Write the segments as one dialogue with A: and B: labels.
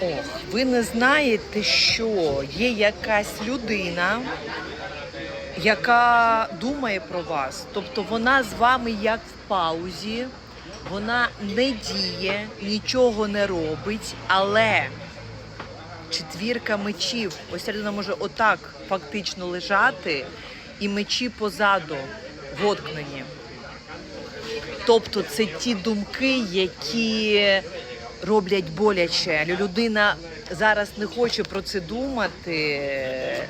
A: Ох, ви не знаєте, що є якась людина, яка думає про вас. Тобто вона з вами як в паузі, вона не діє, нічого не робить, але четвірка мечів. Ось людина може отак фактично лежати, і мечі позаду воткнені. Тобто це ті думки, які роблять боляче. Людина зараз не хоче про це думати.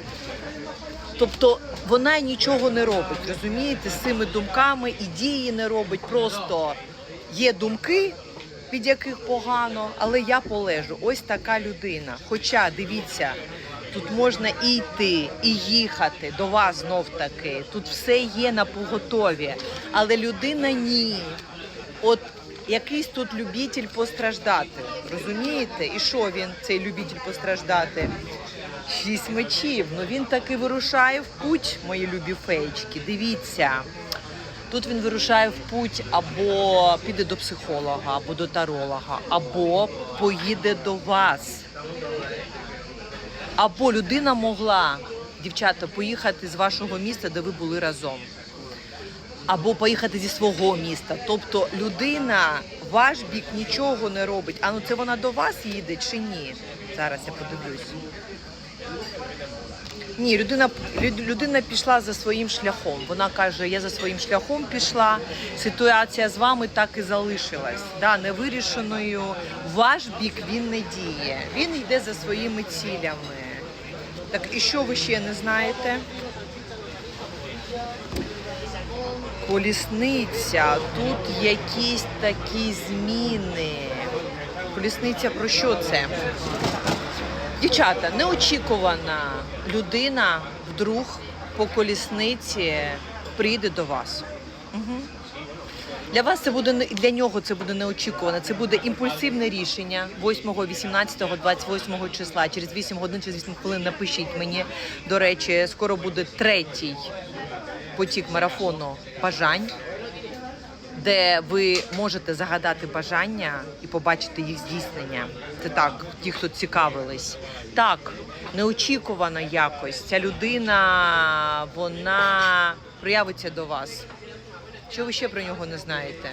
A: Тобто вона нічого не робить, розумієте, з цими думками і дії не робить. Просто є думки, від яких погано, але я полежу. Ось така людина. Хоча дивіться, тут можна і йти, і їхати до вас знов таки. Тут все є на поготові. Але людина ні. От якийсь тут любитель постраждати. Розумієте? І що він, цей любитель постраждати? Шість мечів. Ну він таки вирушає в путь, мої любі феєчки. Дивіться. Тут він вирушає в путь або піде до психолога, або до таролога, або поїде до вас. Або людина могла, дівчата, поїхати з вашого міста, де ви були разом. Або поїхати зі свого міста. Тобто людина, ваш бік нічого не робить. А ну це вона до вас їде чи ні? Зараз я подивлюсь. Ні, людина, людина пішла за своїм шляхом. Вона каже, я за своїм шляхом пішла. Ситуація з вами так і залишилась. Да, невирішеною. Ваш бік він не діє. Він йде за своїми цілями. Так і що ви ще не знаєте? Колісниця. Тут якісь такі зміни. Колісниця про що це? Дівчата, неочікувана людина вдруг по колісниці прийде до вас. Угу. Для вас це буде для нього це буде неочікувано. Це буде імпульсивне рішення 8, 18, 28 числа. Через 8 годин, через 8 хвилин напишіть мені. До речі, скоро буде третій потік марафону бажань де ви можете загадати бажання і побачити їх здійснення. Це так, ті, хто цікавились. Так, неочікувано якось. Ця людина вона проявиться до вас. Що ви ще про нього не знаєте?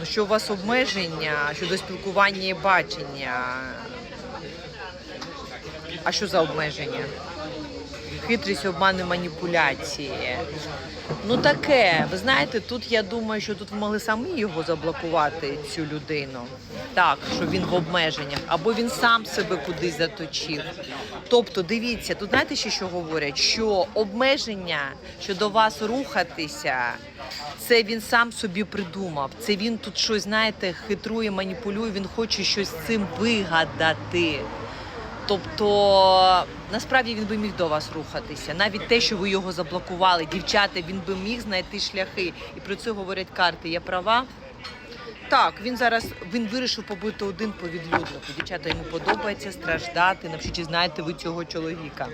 A: Ну, що у вас обмеження щодо спілкування і бачення. А що за обмеження? Хитрість, обмани, маніпуляції. Ну таке, ви знаєте, тут я думаю, що тут могли самі його заблокувати, цю людину. Так, що він в обмеженнях, або він сам себе кудись заточив. Тобто, дивіться, тут знаєте ще що говорять? Що обмеження щодо вас рухатися, це він сам собі придумав. Це він тут щось, знаєте, хитрує, маніпулює, він хоче щось з цим вигадати. Тобто насправді він би міг до вас рухатися. Навіть те, що ви його заблокували, дівчата, він би міг знайти шляхи. І про це говорять карти. Я права? Так, він зараз він вирішив побути один по відлюднику. Дівчата йому подобається страждати. Навчіть, знаєте ви цього чоловіка.